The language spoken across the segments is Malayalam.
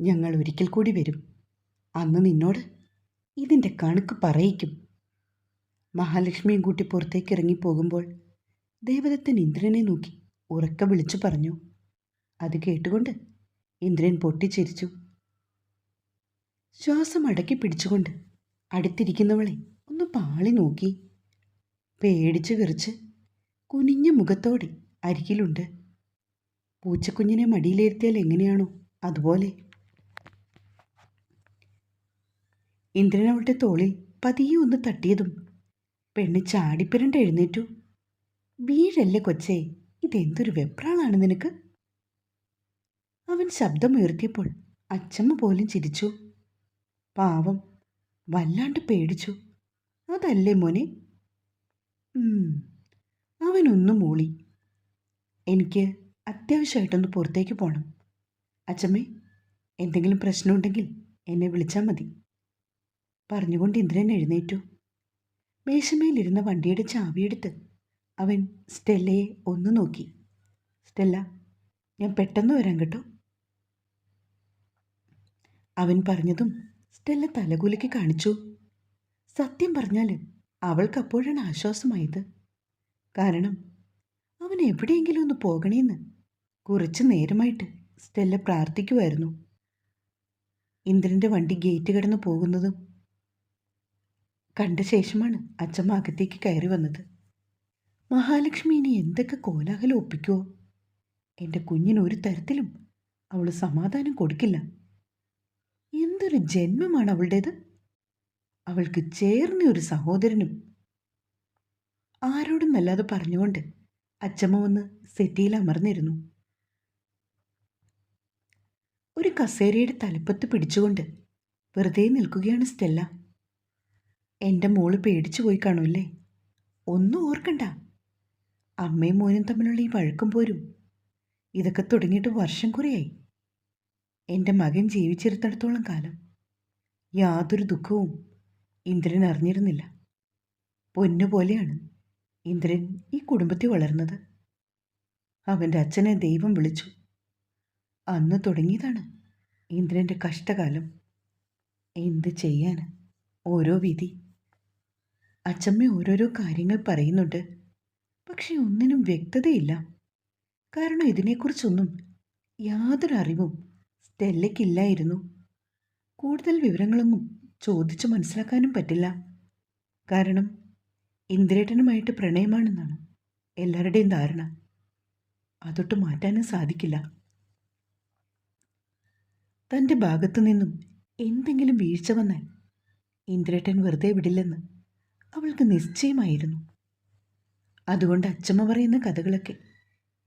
ഞങ്ങൾ ഒരിക്കൽ കൂടി വരും. അന്ന് നിന്നോട് ഇതിന്റെ കണക്ക് പറയിക്കും. മഹാലക്ഷ്മിയും കൂട്ടി പുറത്തേക്ക് ഇറങ്ങിപ്പോകുമ്പോൾ ദേവദത്തൻ ഇന്ദ്രനെ നോക്കി ഉറക്ക വിളിച്ചു പറഞ്ഞു. അത് കേട്ടുകൊണ്ട് ഇന്ദ്രൻ പൊട്ടിച്ചിരിച്ചു. ശ്വാസം അടക്കി പിടിച്ചുകൊണ്ട് അടുത്തിരിക്കുന്നവളെ ഒന്ന് പാളി നോക്കി. പേടിച്ചു വിറച്ച് കുനിഞ്ഞ മുഖത്തോടെ അരികിലുണ്ട്. പൂച്ചക്കുഞ്ഞിനെ മടിയിലിരുത്തിയാൽ എങ്ങനെയാണോ അതുപോലെ ഇന്ദ്രൻ അവളുടെ തോളിൽ പതിയെ ഒന്ന് തട്ടിയതും പെണ്ണ് ചാടിപ്പിരണ്ട് എഴുന്നേറ്റു. വീഴല്ലേ കൊച്ചേ ഇതെന്തൊരു വെപ്രാളാണ് നിനക്ക്? അവൻ ശബ്ദമുയർത്തിയപ്പോൾ അച്ചമ്മ പോലും ചിരിച്ചു. പാവം വല്ലാണ്ട് പേടിച്ചു. അതല്ലേ മോനെ? അവനൊന്നും മൂളി. എനിക്ക് അത്യാവശ്യമായിട്ടൊന്ന് പുറത്തേക്ക് പോകണം അച്ചമ്മേ എന്തെങ്കിലും പ്രശ്നമുണ്ടെങ്കിൽ എന്നെ വിളിച്ചാൽ മതി. പറഞ്ഞുകൊണ്ട് ഇന്ദ്രൻ എഴുന്നേറ്റു. മേശമേലിരുന്ന വണ്ടിയുടെ ചാവിയെടുത്ത് അവൻ സ്റ്റെല്ലയെ ഒന്ന് നോക്കി. സ്റ്റെല്ല ഞാൻ പെട്ടെന്ന് വരാം കേട്ടോ. അവൻ പറഞ്ഞതും സ്റ്റെല്ല തലകുലുക്കി കാണിച്ചു. സത്യം പറഞ്ഞാൽ അവൾക്ക് അപ്പോഴാണ് ആശ്വാസമായത്. കാരണം അവൻ എവിടെയെങ്കിലും ഒന്ന് പോകണേന്ന് കുറച്ച് നേരമായിട്ട് സ്റ്റെല്ല പ്രാർത്ഥിക്കുമായിരുന്നു ഇന്ദ്രന്റെ വണ്ടി ഗേറ്റ് കടന്ന് പോകുന്നതും കണ്ട ശേഷമാണ് അച്ഛമ്മ അകത്തേക്ക് കയറി വന്നത്. മഹാലക്ഷ്മി ഇനി എന്തൊക്കെ കോലാഹലം ഒപ്പിക്കുമോ എന്റെ കുഞ്ഞിന് ഒരു തരത്തിലും അവൾ സമാധാനം കൊടുക്കില്ല. എന്തൊരു ജന്മമാണ് അവളുടേത്? അവൾക്ക് ചേർന്ന ഒരു സഹോദരനും. ആരോടും നല്ലാതെ പറഞ്ഞുകൊണ്ട് അച്ഛമ്മ വന്ന് സെറ്റിയിൽ അമർന്നിരുന്നു. ഒരു കസേരയുടെ തലപ്പത്ത് പിടിച്ചുകൊണ്ട് വെറുതെ നിൽക്കുകയാണ് സ്റ്റെല്ല. എന്റെ മോൾ പേടിച്ചു പോയി കാണുമല്ലേ? ഒന്നും ഓർക്കണ്ട. അമ്മയും മോനും തമ്മിലുള്ള ഈ വഴക്കും പോരും. ഇതൊക്കെ തുടങ്ങിയിട്ട് വർഷം കുറയായി. എന്റെ മകൻ ജീവിച്ചിരുന്നിടത്തോളം കാലം യാതൊരു ദുഃഖവും ഇന്ദ്രൻ അറിഞ്ഞിരുന്നില്ല. പൊന്നുപോലെയാണ് ഇന്ദ്രൻ ഈ കുടുംബത്തിൽ വളർന്നത്. അവന്റെ അച്ഛനെ ദൈവം വിളിച്ചു. അന്ന് തുടങ്ങിയതാണ് ഇന്ദ്രന്റെ കഷ്ടകാലം. എന്ത് ചെയ്യാൻ ഓരോ വിധി. അച്ചമ്മ ഓരോരോ കാര്യങ്ങൾ പറയുന്നുണ്ട്. പക്ഷേ ഒന്നിനും വ്യക്തതയില്ല. കാരണം ഇതിനെക്കുറിച്ചൊന്നും യാതൊരു അറിവും സ്റ്റെല്ലയ്ക്കില്ലായിരുന്നു. കൂടുതൽ വിവരങ്ങളൊന്നും ചോദിച്ചു മനസ്സിലാക്കാനും പറ്റില്ല. കാരണം ഇന്ദ്രേട്ടനുമായിട്ട് പ്രണയമാണെന്നാണ് എല്ലാവരുടെയും ധാരണ. അതൊട്ട് മാറ്റാനും സാധിക്കില്ല. തന്റെ ഭാഗത്തു നിന്നും എന്തെങ്കിലും വീഴ്ച വന്നാൽ ഇന്ദ്രേട്ടൻ വെറുതെ വിടില്ലെന്ന് അവൾക്ക് നിശ്ചയമായിരുന്നു. അതുകൊണ്ട് അച്ചമ്മ പറയുന്ന കഥകളൊക്കെ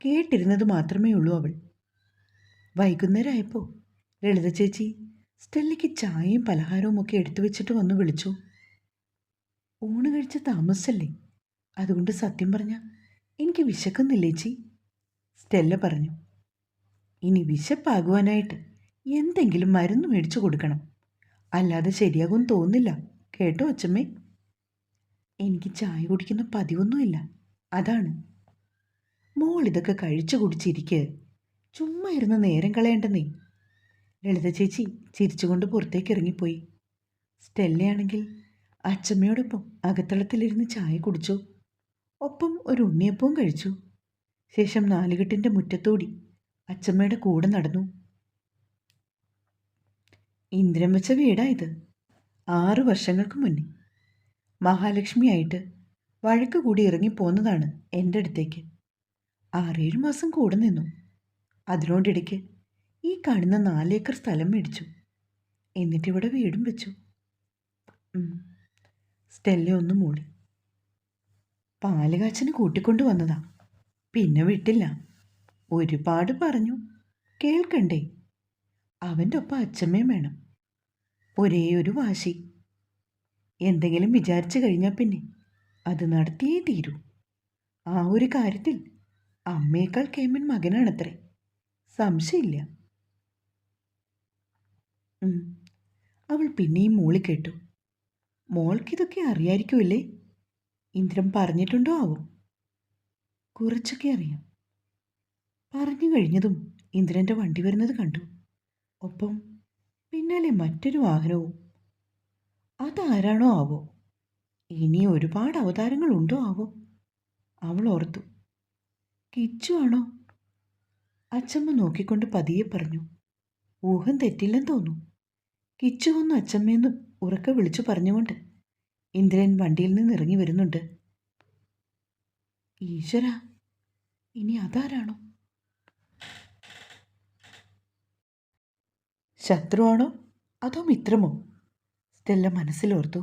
കേട്ടിരുന്നത് മാത്രമേ ഉള്ളൂ അവൾ. വൈകുന്നേരമായപ്പോൾ ലളിത ചേച്ചി സ്റ്റെല്ലിക്ക് ചായയും പലഹാരവും ഒക്കെ എടുത്തു വെച്ചിട്ട് വന്നു വിളിച്ചു. ഊണ് കഴിച്ച താമസല്ലേ? അതുകൊണ്ട് സത്യം പറഞ്ഞ എനിക്ക് വിശക്കുന്നില്ലേ ചേച്ചി? സ്റ്റെല്ല പറഞ്ഞു. ഇനി വിശപ്പാകുവാനായിട്ട് എന്തെങ്കിലും മരുന്ന് മേടിച്ചു കൊടുക്കണം. അല്ലാതെ ശരിയാകും തോന്നില്ല. കേട്ടോ അച്ചമ്മേ? എനിക്ക് ചായ കുടിക്കുന്ന പതിവൊന്നുമില്ല. അതാണ്. മോൾ ഇതൊക്കെ കഴിച്ചു കുടിച്ചിരിക്കുക ചുമ്മാ ഇരുന്ന് നേരം കളയേണ്ടെന്നേ. ലളിത ചേച്ചി ചിരിച്ചുകൊണ്ട് പുറത്തേക്ക് ഇറങ്ങിപ്പോയി. സ്റ്റെല്ലയാണെങ്കിൽ അച്ചമ്മയോടൊപ്പം അകത്തളത്തിലിരുന്ന് ചായ കുടിച്ചു. ഒപ്പം ഒരു ഉണ്ണിയപ്പവും കഴിച്ചു. ശേഷം നാലുകെട്ടിന്റെ മുറ്റത്തോടി അച്ചമ്മയുടെ കൂടെ നടന്നു. ഇന്ദ്രൻ വെച്ച വീടാ ഇത്. ആറു വർഷങ്ങൾക്ക് മുന്നേ. മഹാലക്ഷ്മിയായിട്ട് വഴക്ക് കൂടി ഇറങ്ങിപ്പോന്നതാണ് എന്റെ അടുത്തേക്ക്. ആറേഴ് മാസം കൂടെ നിന്നു. അതിനോടിടയ്ക്ക് ഈ കാണുന്ന നാലേക്കർ സ്ഥലം മേടിച്ചു. എന്നിട്ടിവിടെ വീടും വെച്ചു. സ്റ്റെല്ലേ ഒന്ന് മൂളി പാലുകാച്ചന് കൂട്ടിക്കൊണ്ടു വന്നതാ. പിന്നെ വിട്ടില്ല. ഒരുപാട് പറഞ്ഞു. കേൾക്കണ്ടേ? അവന്റെ ഒപ്പം അച്ഛമ്മയും വേണം. ഒരേ ഒരു വാശി. എന്തെങ്കിലും വിചാരിച്ചു കഴിഞ്ഞാൽ പിന്നെ അത് നടത്തിയേ തീരൂ. ആ ഒരു കാര്യത്തിൽ അമ്മയേക്കാൾ കേമൻ മകനാണത്രേ. സംശയമില്ല. അവൾ പിന്നെയും മോളി കേട്ടു. മോൾക്കിതൊക്കെ അറിയായിരിക്കുമല്ലേ ഇന്ദ്രൻ പറഞ്ഞിട്ടുണ്ടോ ആവും? കുറച്ചൊക്കെ അറിയാം. പറഞ്ഞു കഴിഞ്ഞതും ഇന്ദ്രന്റെ വണ്ടി വരുന്നത് കണ്ടു. ഒപ്പം പിന്നാലെ മറ്റൊരു വാഹനവും അതാരാണോ ആവോ ഇനി ഒരുപാട് അവതാരങ്ങൾ ഉണ്ടോ ആവോ അവൾ ഓർത്തു. കിച്ചു ആണോ? അച്ചമ്മ നോക്കിക്കൊണ്ട് പതിയെ പറഞ്ഞു. ഊഹം തെറ്റില്ലെന്ന് തോന്നു കിച്ചു വന്നു അച്ചമ്മയെന്ന് ഉറക്കെ വിളിച്ചു പറഞ്ഞുകൊണ്ട് ഇന്ദ്രൻ വണ്ടിയിൽ നിന്ന് ഇറങ്ങി വരുന്നുണ്ട്. ഈശ്വര ഇനി അതാരാണോ? ശത്രുവാണോ? അതോ മിത്രമോ? സ്റ്റെല്ല മനസ്സിലോർത്തു.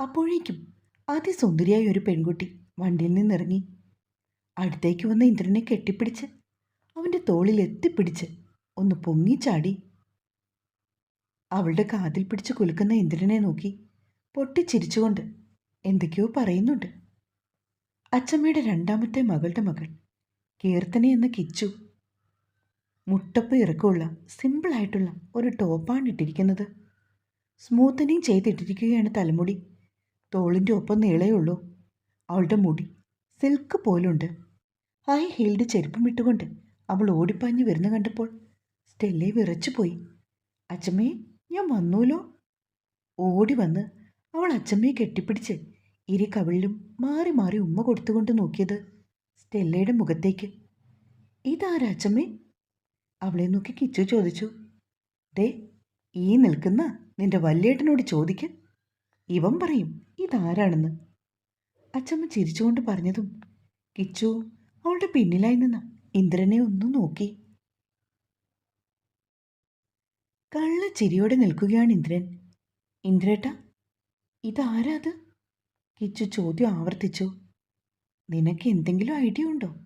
അപ്പോഴേക്കും അതിസുന്ദരിയായ ഒരു പെൺകുട്ടി വണ്ടിയിൽ നിന്നിറങ്ങി. അടുത്തേക്ക് വന്ന ഇന്ദ്രനെ കെട്ടിപ്പിടിച്ച് അവന്റെ തോളിൽ എത്തിപ്പിടിച്ച് ഒന്ന് പൊങ്ങിച്ചാടി അവളുടെ കാതിൽ പിടിച്ച് കുലുക്കുന്ന ഇന്ദ്രനെ നോക്കി പൊട്ടിച്ചിരിച്ചുകൊണ്ട് എന്തൊക്കെയോ പറയുന്നുണ്ട്. അച്ചമ്മയുടെ രണ്ടാമത്തെ മകളുടെ മകൾ കീർത്തന എന്ന കിച്ചു. മുട്ടപ്പ് ഇറക്കമുള്ള സിമ്പിളായിട്ടുള്ള ഒരു ടോപ്പാണ് ഇട്ടിരിക്കുന്നത്. സ്മൂത്തനിങ് ചെയ്തിട്ടിരിക്കുകയാണ് തലമുടി. തോളിന്റെ ഒപ്പം നീളയുള്ളൂ അവളുടെ മുടി സിൽക്ക് പോലുണ്ട്. ഹൈ ഹീൽഡ് ചെരുപ്പും ഇട്ടുകൊണ്ട് അവൾ ഓടിപ്പാഞ്ഞ് വരുന്ന കണ്ടപ്പോൾ സ്റ്റെല്ലെ വിറച്ചുപോയി. അച്ചമ്മേ ഞാൻ വന്നൂലോ? ഓടി വന്ന് അവൾ അച്ചമ്മയെ കെട്ടിപ്പിടിച്ച് ഇരി കവിളിലും മാറി മാറി ഉമ്മ കൊടുത്തുകൊണ്ട് നോക്കിയത് സ്റ്റെല്ലയുടെ മുഖത്തേക്ക്. ഇതാരാ അച്ചമ്മേ? അവളെ നോക്കി കിച്ചു ചോദിച്ചു. ദേ ഈ നിൽക്കുന്ന നിന്റെ വല്യേട്ടനോട് ചോദിക്കാൻ? ഇവൻ പറയും ഇതാരാണെന്ന്? അച്ചമ്മ ചിരിച്ചുകൊണ്ട് പറഞ്ഞതും കിച്ചു അവളുടെ പിന്നിലായി നിന്ന ഇന്ദ്രനെ ഒന്ന് നോക്കി. കള്ള ചിരിയോടെ നിൽക്കുകയാണ് ഇന്ദ്രൻ. ഇന്ദ്രേട്ട ഇതാരാ അത്? കിച്ചു ചോദ്യം ആവർത്തിച്ചു. നിനക്ക് എന്തെങ്കിലും ഐഡിയ ഉണ്ടോ?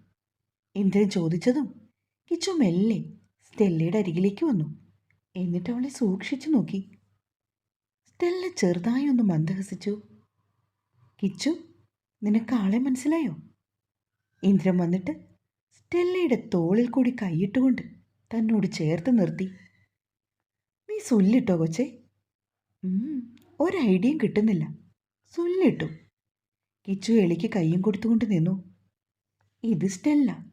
ഇന്ദ്രൻ ചോദിച്ചതും കിച്ചു മെല്ലെ സ്റ്റെല്ലയുടെ അരികിലേക്ക് വന്നു. എന്നിട്ട് അവളെ സൂക്ഷിച്ചു നോക്കി. സ്റ്റെല്ല ചെറുതായി ഒന്ന് മന്ദഹസിച്ചു. കിച്ചു നിനക്ക് ആളെ മനസ്സിലായോ? ഇന്ദ്രൻ വന്നിട്ട് സ്റ്റെല്ലയുടെ തോളിൽ കൂടി കൈയിട്ടുകൊണ്ട് തന്നോട് ചേർത്ത് നിർത്തി. നീ സുല്ലിട്ടോ കൊച്ചേ? ഒരു ഐഡിയയും കിട്ടുന്നില്ല. സുല്ലിട്ടു. കിച്ചു എളിക്ക് കയ്യും കൊടുത്തുകൊണ്ട് നിന്നു. ഇത് സ്റ്റെല്ല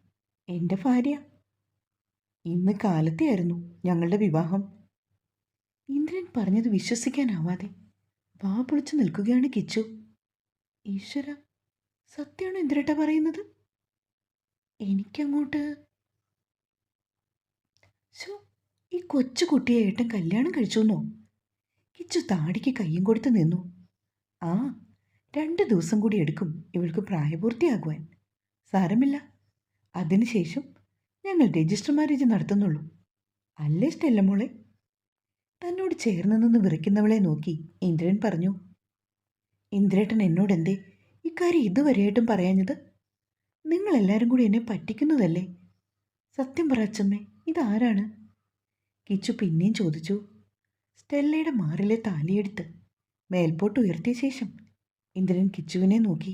എന്റെ ഭാര്യ. ഇന്ന് കാലത്തെയായിരുന്നു ഞങ്ങളുടെ വിവാഹം. ഇന്ദ്രൻ പറഞ്ഞത് വിശ്വസിക്കാനാവാതെ. വാ പൊളിച്ചു നിൽക്കുകയാണ് കിച്ചു. ഈശ്വര സത്യമാണ് ഇന്ദ്രേട്ട പറയുന്നത്? എനിക്കങ്ങോട്ട് ശോ ഈ കൊച്ചു കുട്ടിയെ ഏട്ടൻ കല്യാണം കഴിച്ചുവെന്നോ? കിച്ചു താടിക്ക് കയ്യും കൊടുത്ത് നിന്നു. ആ രണ്ട് ദിവസം കൂടി എടുക്കും ഇവൾക്ക് പ്രായപൂർത്തിയാകുവാൻ. സാരമില്ല. അതിനുശേഷം ഞങ്ങൾ രജിസ്റ്റർ മാരേജ് നടത്തുന്നുള്ളൂ. അല്ലേ സ്റ്റെല്ല മോളെ? തന്നോട് ചേർന്ന് നിന്ന് വിറയ്ക്കുന്നവളെ നോക്കി ഇന്ദ്രൻ പറഞ്ഞു ഇന്ദ്രേട്ടൻ എന്നോട് എന്തേ ഇക്കാര്യം ഇതുവരെയായിട്ടും പറയാഞ്ഞത്? നിങ്ങളെല്ലാവരും കൂടി എന്നെ പറ്റിക്കുന്നതല്ലേ? സത്യം പറ അച്ചമ്മേ ഇതാരാണ്? കിച്ചു പിന്നെയും ചോദിച്ചു സ്റ്റെല്ലയുടെ മാറിലെ താലിയെടുത്ത് മേൽപോട്ട് ഉയർത്തിയ ശേഷം. ഇന്ദ്രൻ കിച്ചുവിനെ നോക്കി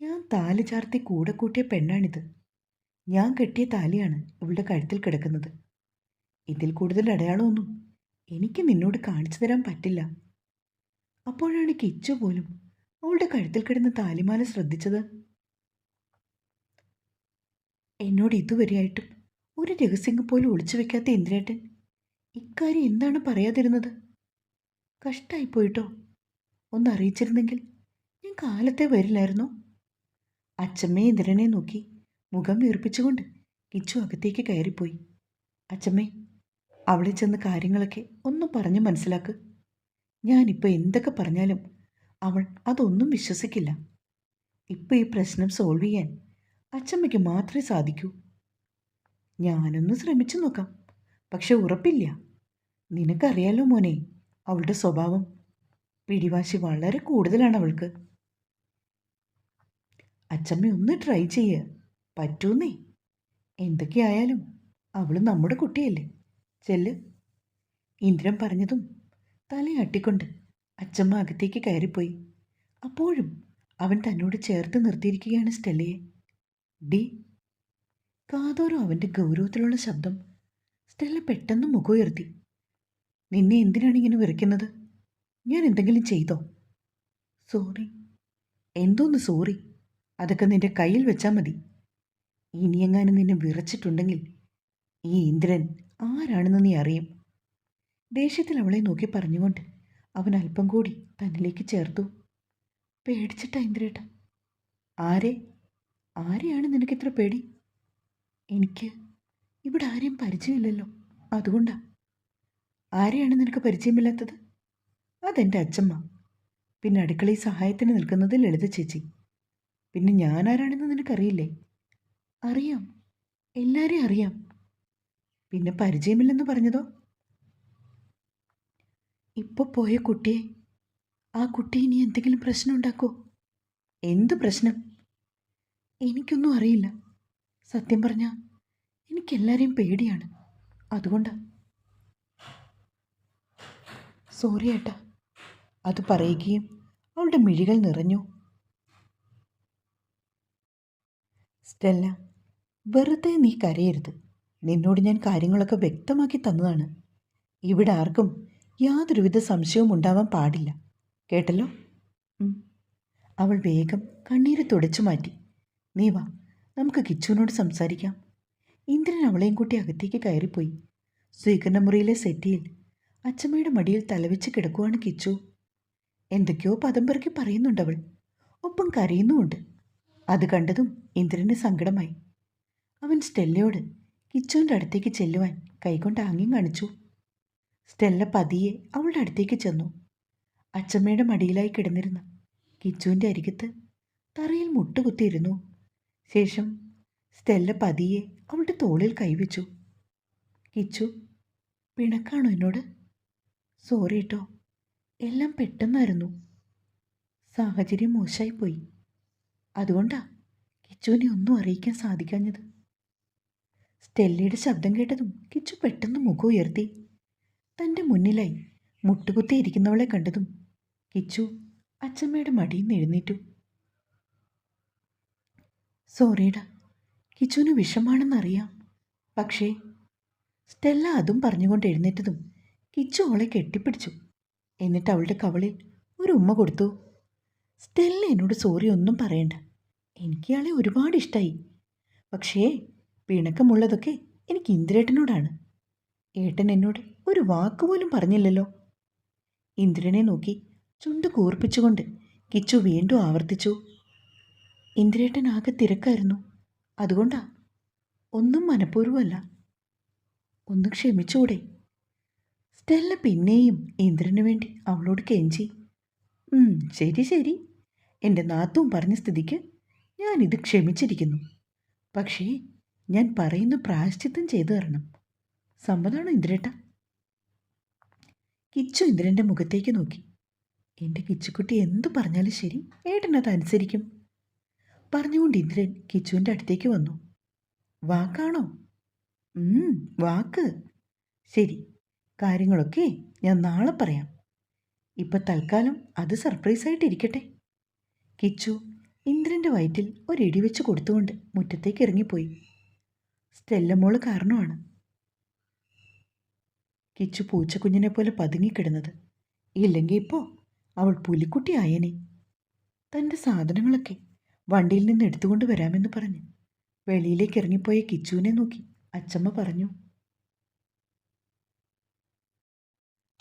ഞാൻ താലി ചാർത്തി കൂടെ കൂട്ടിയ പെണ്ണാണിത്. ഞാൻ കെട്ടിയ താലിയാണ് ഇവളുടെ കഴുത്തിൽ കിടക്കുന്നത്. ഇതിൽ കൂടുതൽ അടയാളമൊന്നും എനിക്ക് നിന്നോട് കാണിച്ചു തരാൻ പറ്റില്ല. അപ്പോഴാണ് കിച്ചു പോലും അവളുടെ കഴുത്തിൽ കിടന്ന താലിമാല ശ്രദ്ധിച്ചത്. എന്നോട് ഇതുവരെയായിട്ടും ഒരു രഹസ്യങ്ങൾ പോലും ഒളിച്ചു വെക്കാത്ത ഇന്ദ്രേട്ടൻ ഇക്കാര്യം എന്താണ് പറയാതിരുന്നത്? കഷ്ടായിപ്പോയിട്ടോ ഒന്ന് അറിയിച്ചിരുന്നെങ്കിൽ ഞാൻ കാലത്തെ വരില്ലായിരുന്നോ? അച്ചമ്മയെ ഇന്ദ്രനെ നോക്കി മുഖം വീർപ്പിച്ചുകൊണ്ട് കിച്ചു അകത്തേക്ക് കയറിപ്പോയി. അച്ചമ്മേ അവിടെ ചെന്ന് കാര്യങ്ങളൊക്കെ ഒന്നും പറഞ്ഞു മനസ്സിലാക്ക്. ഞാനിപ്പോൾ എന്തൊക്കെ പറഞ്ഞാലും അവൾ അതൊന്നും വിശ്വസിക്കില്ല. ഇപ്പം ഈ പ്രശ്നം സോൾവ് ചെയ്യാൻ അച്ചമ്മയ്ക്ക് മാത്രമേ സാധിക്കൂ. ഞാനൊന്ന് ശ്രമിച്ചു നോക്കാം. പക്ഷെ ഉറപ്പില്ല. നിനക്കറിയാലോ മോനെ അവളുടെ സ്വഭാവം. പിടിവാശി വളരെ കൂടുതലാണ് അവൾക്ക്. അച്ചമ്മ ഒന്ന് ട്രൈ ചെയ്യുക പറ്റൂന്നേ. എന്തൊക്കെയായാലും അവൾ നമ്മുടെ കുട്ടിയല്ലേ. ചെല്ല്. ഇന്ദ്രൻ പറഞ്ഞതും തലയാട്ടിക്കൊണ്ട് അച്ചമ്മ അകത്തേക്ക് കയറിപ്പോയി. അപ്പോഴും അവൻ തന്നോട് ചേർത്ത് നിർത്തിയിരിക്കുകയാണ് സ്റ്റെല്ലയെ. ഡി. കാതോരം അവന്റെ ഗൗരവത്തിലുള്ള ശബ്ദം സ്റ്റെല്ല പെട്ടെന്ന് മുഖമുയർത്തി. നിന്നെ എന്തിനാണ് ഇങ്ങനെ വിറയ്ക്കുന്നത് ഞാൻ എന്തെങ്കിലും ചെയ്തോ? സോറി. എന്തോന്ന് സോറി? അതൊക്കെ നിന്റെ കയ്യിൽ വെച്ചാൽ മതി. ഇനിയെങ്ങാനും നിന്നെ വിറച്ചിട്ടുണ്ടെങ്കിൽ ഈ ഇന്ദ്രൻ ആരാണെന്ന് നീ അറിയും? ദേഷ്യത്തിൽ അവളെ നോക്കി പറഞ്ഞുകൊണ്ട് അവൻ അല്പം കൂടി തന്നിലേക്ക് ചേർത്തു. പേടിച്ചിട്ടാ ഇന്ദ്രേട്ട. ആരെ? ആരെയാണ് നിനക്ക് ഇത്ര പേടി? എനിക്ക് ഇവിടെ ആരെയും പരിചയമില്ലല്ലോ. അതുകൊണ്ടാ. ആരെയാണ് നിനക്ക് പരിചയമില്ലാത്തത്? അതെന്റെ അച്ഛമ്മ. പിന്നെ അടുക്കളയിൽ സഹായത്തിന് നിൽക്കുന്നത് ലളിത ചേച്ചി. പിന്നെ ഞാൻ ആരാണെന്ന് നിനക്കറിയില്ലേ? അറിയാം. എല്ലാരെയും അറിയാം. പിന്നെ പരിചയമില്ലെന്ന് പറഞ്ഞതോ? ഇപ്പോൾ പോയ കുട്ടിയെ ആ കുട്ടി ഇനി എന്തെങ്കിലും പ്രശ്നം ഉണ്ടാക്കോ? എന്ത് പ്രശ്നം? എനിക്കൊന്നും അറിയില്ല. സത്യം പറഞ്ഞാൽ എനിക്കെല്ലാരെയും പേടിയാണ്. അതുകൊണ്ടാ. സോറി ഏട്ടാ. അത് പറയുകയും അവളുടെ മിഴികൾ നിറഞ്ഞു. സ്റ്റെല്ല വെറുതെ നീ കരയരുത്. നിന്നോട് ഞാൻ കാര്യങ്ങളൊക്കെ വ്യക്തമാക്കി തന്നതാണ്. ഇവിടെ ആർക്കും യാതൊരുവിധ സംശയവും ഉണ്ടാവാൻ പാടില്ല. കേട്ടല്ലോ? അവൾ വേഗം കണ്ണീര് തുടച്ചു മാറ്റി. നീ വാ നമുക്ക് കിച്ചുവിനോട് സംസാരിക്കാം. ഇന്ദ്രൻ അവളെയും കൂട്ടി അകത്തേക്ക് കയറിപ്പോയി. സ്വീകരണ മുറിയിലെ സെറ്റിയിൽ അച്ചമ്മയുടെ മടിയിൽ തലവെച്ച് കിടക്കുവാണ് കിച്ചു. എന്തൊക്കെയോ പദം പിറക്കി പറയുന്നുണ്ടവൾ. ഒപ്പം കരയുന്നുമുണ്ട്. അത് കണ്ടതും ഇന്ദ്രന് സങ്കടമായി. അവൻ സ്റ്റെല്ലയോട് കിച്ചുവിന്റെ അടുത്തേക്ക് ചെല്ലുവാൻ കൈകൊണ്ട് ആംഗ്യം കാണിച്ചു. സ്റ്റെല്ല പതിയെ അവളുടെ അടുത്തേക്ക് ചെന്നു. അച്ചമ്മയുടെ മടിയിലായി കിടന്നിരുന്ന കിച്ചുവിന്റെ അരികത്ത് തറയിൽ മുട്ടുകുത്തിയിരുന്നു. ശേഷം സ്റ്റെല്ല പതിയെ അവളുടെ തോളിൽ കൈവച്ചു. കിച്ചു പിണക്കാണോ എന്നോട്? സോറി കേട്ടോ എല്ലാം പെട്ടെന്നായിരുന്നു. സാഹചര്യം മോശമായിപ്പോയി അതുകൊണ്ടാ കിച്ചുവിനെ ഒന്നും അറിയിക്കാൻ സാധിക്കാഞ്ഞത്? സ്റ്റെല്ലയുടെ ശബ്ദം കേട്ടതും കിച്ചു പെട്ടെന്ന് മുഖം ഉയർത്തി. തന്റെ മുന്നിലായി മുട്ടുകുത്തിയിരിക്കുന്നവളെ കണ്ടതും കിച്ചു അച്ചമ്മയുടെ മടിയിൽ നിന്ന് എഴുന്നേറ്റു. സോറിയടാ കിച്ചുവിന് വിഷമാണെന്നറിയാം. പക്ഷേ സ്റ്റെല്ല അതും പറഞ്ഞുകൊണ്ട് എഴുന്നേറ്റതും കിച്ചു അവളെ കെട്ടിപ്പിടിച്ചു. എന്നിട്ട് അവളുടെ കവളിൽ ഒരു ഉമ്മ കൊടുത്തു. സ്റ്റെല്ല എന്നോട് സോറി ഒന്നും പറയണ്ട. എനിക്കയാളെ ഒരുപാട് ഇഷ്ടമായി പക്ഷേ പിണക്കമുള്ളതൊക്കെ എനിക്ക് ഇന്ദ്രേട്ടനോടാണ്. ഏട്ടൻ എന്നോട് ഒരു വാക്കുപോലും പറഞ്ഞില്ലല്ലോ. ഇന്ദ്രനെ നോക്കി ചുണ്ട് കൂർപ്പിച്ചുകൊണ്ട് കിച്ചു വീണ്ടും ആവർത്തിച്ചു. ഇന്ദ്രേട്ടൻ ആകെ തിരക്കായിരുന്നു. അതുകൊണ്ടാ? ഒന്നും മനഃപൂർവമല്ല. ഒന്ന് ക്ഷമിച്ചൂടെ. സ്റ്റെല്ല പിന്നെയും ഇന്ദ്രന് വേണ്ടി അവളോട് കെഞ്ചി. "ഉം, ശരി ശരി. എന്റെ നാത്തും പറഞ്ഞ സ്ഥിതിക്ക് ഞാനിത് ക്ഷമിച്ചിരിക്കുന്നു. പക്ഷേ ഞാൻ പറയുന്ന പ്രായശ്ചിത്തം ചെയ്തു തരണം. സമ്മതമാണോ ഇന്ദ്രേട്ട? കിച്ചു ഇന്ദ്രന്റെ മുഖത്തേക്ക് നോക്കി. എന്റെ കിച്ചുക്കുട്ടി എന്തു പറഞ്ഞാലും ശരി ഏട്ടനത് അനുസരിക്കും. പറഞ്ഞുകൊണ്ട് ഇന്ദ്രൻ കിച്ചുവിന്റെ അടുത്തേക്ക് വന്നു. വാക്കാണോ? വാക്ക്. ശരി കാര്യങ്ങളൊക്കെ ഞാൻ നാളെ പറയാം. ഇപ്പം തൽക്കാലം അത് സർപ്രൈസായിട്ടിരിക്കട്ടെ കിച്ചു ഇന്ദ്രന്റെ വയറ്റിൽ ഒരിടി വെച്ച് കൊടുത്തുകൊണ്ട് മുറ്റത്തേക്ക് ഇറങ്ങിപ്പോയി. സ്റ്റെല്ലമോൾ കാരണമാണ്. കിച്ചു പൂച്ചക്കുഞ്ഞിനെ പോലെ പതുങ്ങിക്കിടുന്നത് ഇല്ലെങ്കിൽ ഇപ്പോൾ അവൾ പുലിക്കുട്ടി ആയനെ. തന്റെ സാധനങ്ങളൊക്കെ വണ്ടിയിൽ നിന്ന് എടുത്തുകൊണ്ട് വരാമെന്ന് പറഞ്ഞ് വെളിയിലേക്ക് ഇറങ്ങിപ്പോയ കിച്ചുവിനെ നോക്കി അച്ചമ്മ പറഞ്ഞു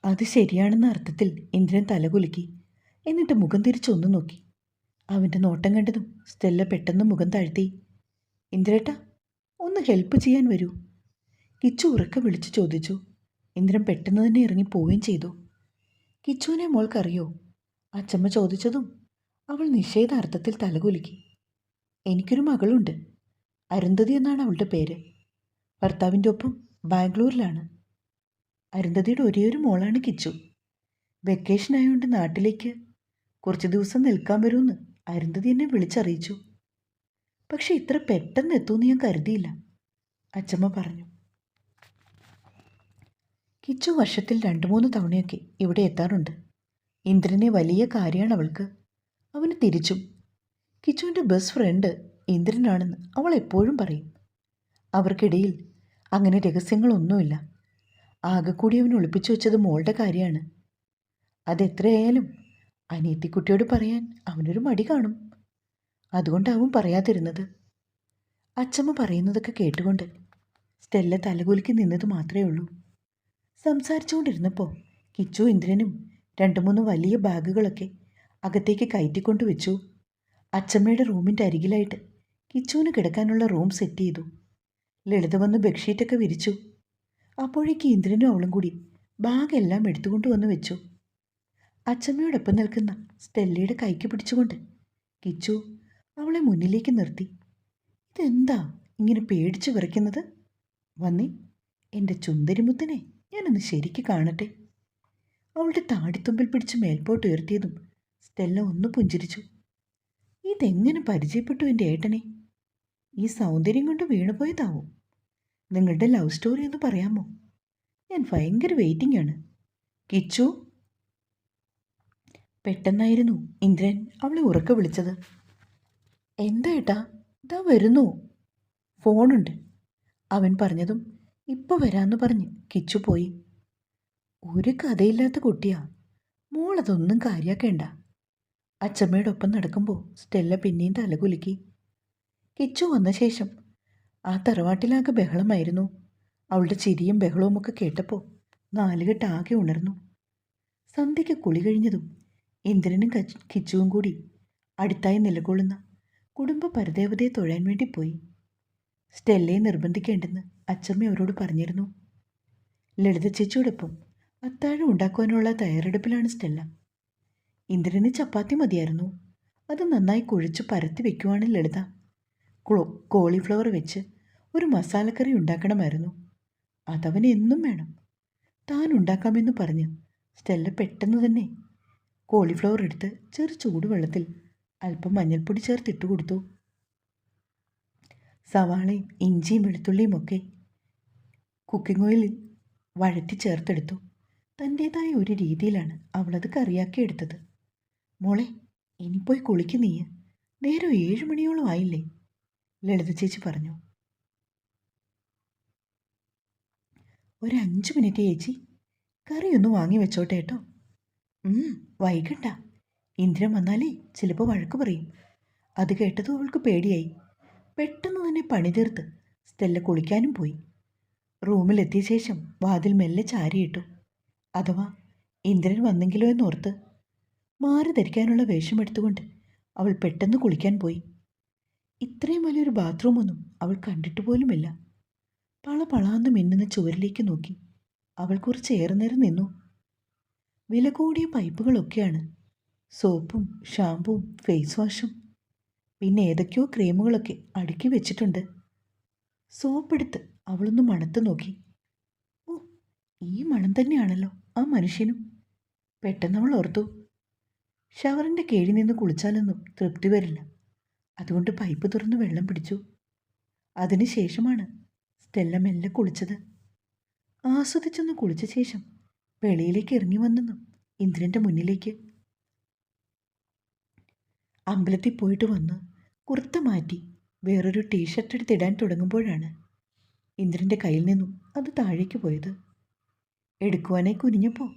അത് ശരിയാണെന്ന അർത്ഥത്തിൽ ഇന്ദ്രൻ തലകുലുക്കി എന്നിട്ട് മുഖം തിരിച്ചൊന്നു നോക്കി. അവന്റെ നോട്ടം കണ്ടതും സ്റ്റെല്ല പെട്ടെന്ന് മുഖം താഴ്ത്തി ഇന്ദ്രേട്ട ഒന്ന് ഹെൽപ്പ് ചെയ്യാൻ വരൂ. കിച്ചു ഉറക്കെ വിളിച്ചു ചോദിച്ചു. ഇന്ദ്രൻ പെട്ടെന്ന് തന്നെ ഇറങ്ങി പോവുകയും ചെയ്തു. കിച്ചുവിനെ മോൾക്കറിയോ അച്ചമ്മ ചോദിച്ചതും അവൾ നിഷേധാർത്ഥത്തിൽ തലകുലുക്കി. എനിക്കൊരു മകളുണ്ട്. അരുന്ധതി എന്നാണ് അവളുടെ പേര്. ഭർത്താവിന്റെ ഒപ്പം ബാംഗ്ലൂരിലാണ്. അരുന്ധതിയുടെ ഒരേയൊരു മോളാണ് കിച്ചു. വെക്കേഷൻ ആയതുകൊണ്ട് നാട്ടിലേക്ക് കുറച്ച് ദിവസം നിൽക്കാൻ വരുമെന്ന് അരുന്ധതി എന്നെ വിളിച്ചറിയിച്ചു. പക്ഷെ ഇത്ര പെട്ടെന്ന് എത്തുമെന്ന് ഞാൻ കരുതിയില്ല. അച്ചമ്മ പറഞ്ഞു. കിച്ചു വർഷത്തിൽ രണ്ട് മൂന്ന് തവണയൊക്കെ ഇവിടെ എത്താറുണ്ട്. ഇന്ദ്രനെ വലിയ കാര്യമാണ് അവൾക്ക്. അവന് തിരിച്ചും. കിച്ചുവിന്റെ ബെസ്റ്റ് ഫ്രണ്ട് ഇന്ദ്രനാണെന്ന് അവൾ എപ്പോഴും പറയും. അവർക്കിടയിൽ അങ്ങനെ രഹസ്യങ്ങളൊന്നുമില്ല. ആകെ കൂടി അവൻ ഒളിപ്പിച്ചു വെച്ചത് മോളുടെ കാര്യമാണ്. അതെത്രയായാലും അനിയത്തിക്കുട്ടിയോട് പറയാൻ അവനൊരു മടി കാണും. അതുകൊണ്ടാവും പറയാതിരുന്നത്. അച്ചമ്മ പറയുന്നതൊക്കെ കേട്ടുകൊണ്ട് സ്റ്റെല്ല തലകുലുക്കി നിന്നത് മാത്രമേ ഉള്ളൂ. സംസാരിച്ചുകൊണ്ടിരുന്നപ്പോൾ കിച്ചു ഇന്ദ്രനും രണ്ട് മൂന്ന് വലിയ ബാഗുകളൊക്കെ അകത്തേക്ക് കയറ്റിക്കൊണ്ട് വെച്ചു. അച്ചമ്മയുടെ റൂമിന്റെ അരികിലായിട്ട് കിച്ചുവിന് കിടക്കാനുള്ള റൂം സെറ്റ് ചെയ്തു. ലളിത വന്ന് ബെഡ്ഷീറ്റൊക്കെ വിരിച്ചു. അപ്പോഴേക്ക് ഇന്ദ്രനും അവളും കൂടി ബാഗെല്ലാം എടുത്തുകൊണ്ട് വന്ന് വെച്ചു. അച്ചമ്മയോടൊപ്പം നിൽക്കുന്ന സ്റ്റെല്ലയുടെ കൈക്ക് പിടിച്ചുകൊണ്ട് കിച്ചു അവളെ മുന്നിലേക്ക് നിർത്തി. ഇതെന്താ ഇങ്ങനെ പേടിച്ചു വിറയ്ക്കുന്നത്? വന്നി എന്റെ ചുന്ദരിമുത്തനെ ഞാനൊന്ന് ശരിക്ക് കാണട്ടെ. അവളുടെ താടിത്തുമ്പിൽ പിടിച്ച് മേൽപോട്ട് ഉയർത്തിയതും സ്റ്റെല്ല ഒന്ന് പുഞ്ചിരിച്ചു. ഇതെങ്ങനെ പരിചയപ്പെട്ടു എന്റെ ഏട്ടനെ? ഈ സൗന്ദര്യം കൊണ്ട് വീണുപോയതാവും? നിങ്ങളുടെ ലവ് സ്റ്റോറി ഒന്ന് പറയാമോ? ഞാൻ ഭയങ്കര വെയിറ്റിംഗ് ആണ്. കിച്ചു. പെട്ടെന്നായിരുന്നു ഇന്ദ്രൻ അവളെ ഉറക്കെ വിളിച്ചത്. എന്താ ഏട്ടാ? ഇതാ വരുന്നു. ഫോണുണ്ട്. അവൻ പറഞ്ഞതും ഇപ്പൊ വരാന്ന് പറഞ്ഞ് കിച്ചു പോയി. ഒരു കഥയില്ലാത്ത കുട്ടിയാ. മോളതൊന്നും കാര്യാക്കേണ്ട. അച്ചമ്മയുടെ ഒപ്പം നടക്കുമ്പോൾ സ്റ്റെല്ല പിന്നെയും തലകുലുക്കി കിച്ചു വന്ന ശേഷം ആ തറവാട്ടിലാകെ ബഹളമായിരുന്നു. അവളുടെ ചിരിയും ബഹളവും ഒക്കെ കേട്ടപ്പോൾ നാലുകെട്ടാകെ ഉണർന്നു. സന്ധ്യയ്ക്ക് കുളി കഴിഞ്ഞതും ഇന്ദ്രനും കച്ച് കിച്ചുവും കൂടി അടുത്തായി നിലകൊള്ളുന്ന കുടുംബ പരദേവതയെ തൊഴാൻ വേണ്ടി പോയി. സ്റ്റെല്ലയെ നിർബന്ധിക്കേണ്ടെന്ന് അച്ചമ്മ അവരോട് പറഞ്ഞിരുന്നു. ലളിത ചേച്ചിയോടൊപ്പം അത്താഴം ഉണ്ടാക്കുവാനുള്ള തയ്യാറെടുപ്പിലാണ് സ്റ്റെല്ല. ഇന്ദ്രന് ചപ്പാത്തി മതിയായിരുന്നു. അത് നന്നായി കുഴിച്ച് പരത്തി വെക്കുവാണ് ലളിത. കോളിഫ്ലവർ വെച്ച് ഒരു മസാലക്കറി ഉണ്ടാക്കണമായിരുന്നു. അതവന് എന്നും വേണം. താൻ ഉണ്ടാക്കാമെന്ന് പറഞ്ഞ് സ്റ്റെല്ല പെട്ടെന്ന് തന്നെ കോളിഫ്ലവർ എടുത്ത് ചെറു ചൂടുവെള്ളത്തിൽ അല്പം മഞ്ഞൾപ്പൊടി ചേർത്തിട്ട് കൊടുത്തു. സവാളയും ഇഞ്ചിയും വെളുത്തുള്ളിയും ഒക്കെ കുക്കിംഗ് ഓയിലിൽ വഴറ്റി ചേർത്തെടുത്തു. തന്റേതായ ഒരു രീതിയിലാണ് അവളത് കറിയാക്കി എടുത്തത്. മോളെ പോയി കുളിക്ക് നീ. നേരം ഏഴ് മണിയോളം ആയില്ലേ? ലളിത ചേച്ചി പറഞ്ഞു. ഒരു അഞ്ച് മിനിറ്റ് ചേച്ചി. കറിയൊന്ന് വാങ്ങി വെച്ചോട്ടെ കേട്ടോ. വൈകണ്ട. ഇന്ദ്രൻ വന്നാലേ ചിലപ്പോൾ വഴക്ക് പറയും. അത് കേട്ടതും അവൾക്ക് പേടിയായി. പെട്ടെന്ന് തന്നെ പണി തീർത്ത് സ്റ്റെല്ല കുളിക്കാനും പോയി. റൂമിലെത്തിയ ശേഷം വാതിൽ മെല്ലെ ചാരിയിട്ടു. അഥവാ ഇന്ദ്രൻ വന്നെങ്കിലോ എന്നോർത്ത് മാറി ധരിക്കാനുള്ള വേഷമെടുത്തുകൊണ്ട് അവൾ പെട്ടെന്ന് കുളിക്കാൻ പോയി. ഇത്രയും വലിയൊരു ബാത്റൂമൊന്നും അവൾ കണ്ടിട്ട് പോലുമില്ല. പള പളാന്ന് മിന്നുന്ന ചുവരിലേക്ക് നോക്കി അവൾ കുറച്ച് ഏറെ നേരം നിന്നു. വില കൂടിയ പൈപ്പുകളൊക്കെയാണ് സോപ്പും ഷാമ്പുവും ഫേസ് വാഷും. പിന്നെ ഏതൊക്കെയോ ക്രീമുകളൊക്കെ അടുക്കി വെച്ചിട്ടുണ്ട്. സോപ്പെടുത്ത് അവളൊന്ന് മണത്ത് നോക്കി. ഓ ഈ മണം തന്നെയാണല്ലോ ആ മനുഷ്യനും. പെട്ടെന്ന് അവൾ ഓർത്തു. ഷവറിന്റെ കീഴിൽ നിന്ന് കുളിച്ചാലൊന്നും തൃപ്തി വരില്ല. അതുകൊണ്ട് പൈപ്പ് തുറന്ന് വെള്ളം പിടിച്ചു. അതിനുശേഷമാണ് സ്റ്റെല്ല മെല്ലെ കുളിച്ചത്. ആസ്വദിച്ചൊന്ന് കുളിച്ച ശേഷം വെളിയിലേക്ക് ഇറങ്ങി വന്നെന്നും ഇന്ദ്രന്റെ മുന്നിലേക്ക് അമ്പലത്തിൽ പോയിട്ട് വന്ന്. കുർത്ത മാറ്റി വേറൊരു ടീഷർട്ട് എടുത്തിടാൻ തുടങ്ങുമ്പോഴാണ് ഇന്ദ്രന്റെ കയ്യിൽ നിന്നും അത് താഴേക്ക് പോയത്. എടുക്കുവാനായി കുനിഞ്ഞപ്പോൾ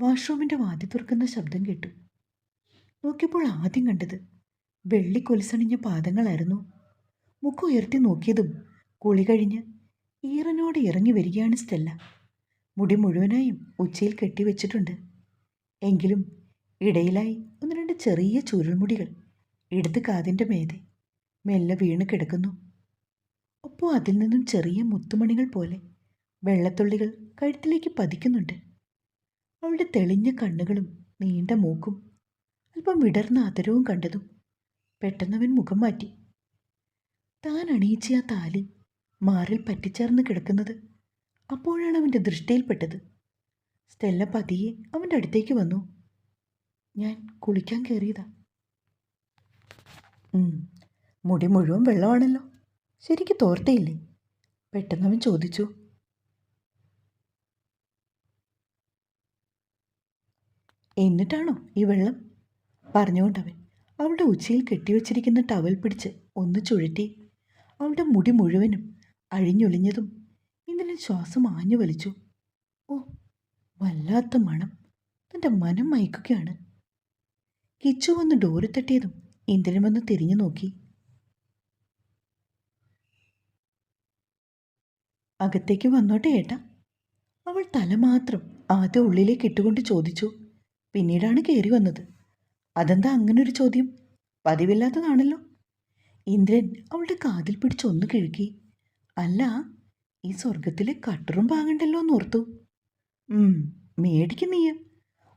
വാഷ്റൂമിന്റെ വാതി തുറക്കുന്ന ശബ്ദം കേട്ടു. നോക്കിയപ്പോൾ ആദ്യം കണ്ടത് വെള്ളി കൊലുസണിഞ്ഞ പാദങ്ങളായിരുന്നു. മുഖം ഉയർത്തി നോക്കിയതും കുളി കഴിഞ്ഞ് ഈറനോട് ഇറങ്ങി വരികയാണ് സ്റ്റെല്ല. മുടി മുഴുവനായും ഉച്ചയിൽ കെട്ടിവെച്ചിട്ടുണ്ട്. എങ്കിലും ഇടയിലായി ചെറിയ ചുരുൾമുടികൾ. ഇടത് കാതിന്റെ മേതെ മെല്ലെ വീണ് കിടക്കുന്നു. ഒപ്പം അതിൽ നിന്നും ചെറിയ മുത്തുമണികൾ പോലെ വെള്ളത്തുള്ളികൾ കഴുത്തിലേക്ക് പതിക്കുന്നുണ്ട്. അവളുടെ തെളിഞ്ഞ കണ്ണുകളും നീണ്ട മൂക്കും അല്പം വിടർന്ന ആദരവും കണ്ടതും പെട്ടെന്നവൻ മുഖം മാറ്റി. താൻ അണിയിച്ച ആ താലി മാറിൽ പറ്റിച്ചേർന്ന് കിടക്കുന്നത് അപ്പോഴാണ് അവന്റെ ദൃഷ്ടിയിൽപ്പെട്ടത്. സ്റ്റെല്ല പതിയെ അവന്റെ അടുത്തേക്ക് വന്നു. ഞാൻ കുളിക്കാൻ കയറിയതാ മുടി മുഴുവൻ വെള്ളമാണല്ലോ. ശരിക്ക് തോർത്തയില്ലേ? പെട്ടെന്ന് അവൻ ചോദിച്ചു. എന്നിട്ടാണോ ഈ വെള്ളം? പറഞ്ഞുകൊണ്ടവൻ അവളുടെ ഉച്ചയിൽ കെട്ടിവെച്ചിരിക്കുന്ന ടവൽ പിടിച്ച് ഒന്ന് ചുഴറ്റി അവളുടെ മുടി മുഴുവനും അഴിഞ്ഞൊലിഞ്ഞതും ഇന്നലെ ശ്വാസം ആഞ്ഞു വലിച്ചു. ഓ വല്ലാത്ത മണം. തന്റെ മനം മയക്കുകയാണ്. കിച്ചു വന്ന് ഡോര് തട്ടിയതും ഇന്ദ്രൻ വന്ന് തിരിഞ്ഞു നോക്കി. അകത്തേക്ക് വന്നോട്ടെ ഏട്ടാ. അവൾ തല മാത്രം ആദ്യം ഉള്ളിലേക്ക് ഇട്ടുകൊണ്ട് ചോദിച്ചു പിന്നീടാണ് കയറി വന്നത്? അതെന്താ അങ്ങനൊരു ചോദ്യം? പതിവില്ലാത്തതാണല്ലോ. ഇന്ദ്രൻ അവളുടെ കാതിൽ പിടിച്ചൊന്ന് കിഴുക്കി. അല്ല ഈ സ്വർഗത്തിലെ കട്ടറും പാകണ്ടല്ലോ എന്നോർത്തു ഓർത്തു. മേടിക്കുന്നീയ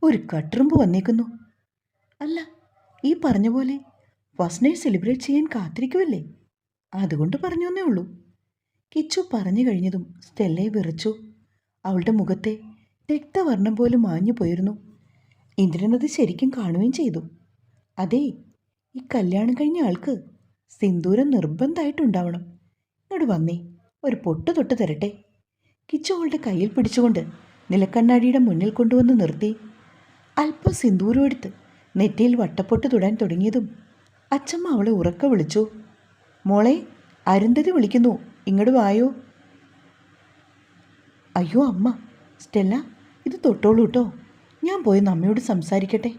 ഒരു കട്ടറുമ്പ് വന്നേക്കുന്നു അല്ല ഈ പറഞ്ഞ പോലെ ഫസ്റ്റ് നൈറ്റ് സെലിബ്രേറ്റ് ചെയ്യാൻ കാത്തിരിക്കുമല്ലേ അതുകൊണ്ട് പറഞ്ഞു എന്നേ ഉള്ളൂ. കിച്ചു പറഞ്ഞു കഴിഞ്ഞതും സ്റ്റെല്ലയെ വിറച്ചു. അവളുടെ മുഖത്തെ രക്തവർണം പോലും മാഞ്ഞു പോയിരുന്നു. ഇന്ദ്രനത് ശരിക്കും കാണുകയും ചെയ്തു. അതെ ഈ കല്യാണം കഴിഞ്ഞ ആൾക്ക് സിന്ദൂരം നിർബന്ധമായിട്ടുണ്ടാവണം. ഇങ്ങോട്ട് വന്നേ ഒരു പൊട്ട് തൊട്ട് തരട്ടെ. കിച്ചു അവളുടെ കയ്യിൽ പിടിച്ചുകൊണ്ട് നിലക്കണ്ണാടിയുടെ മുന്നിൽ കൊണ്ടുവന്ന് നിർത്തി. അല്പം സിന്ദൂരം എടുത്ത് നെറ്റിയിൽ വട്ടപ്പൊട്ട് തൊടാൻ തുടങ്ങിയതും അച്ചമ്മ അവളെ ഉറക്ക വിളിച്ചു. മോളെ അരുന്ധതി വിളിക്കുന്നു. ഇങ്ങോട്ട് വായോ. അയ്യോ അമ്മ. സ്റ്റെല്ല ഇത് തൊട്ടോളൂ കേട്ടോ ഞാൻ പോയി നമ്മയോട് സംസാരിക്കട്ടെ.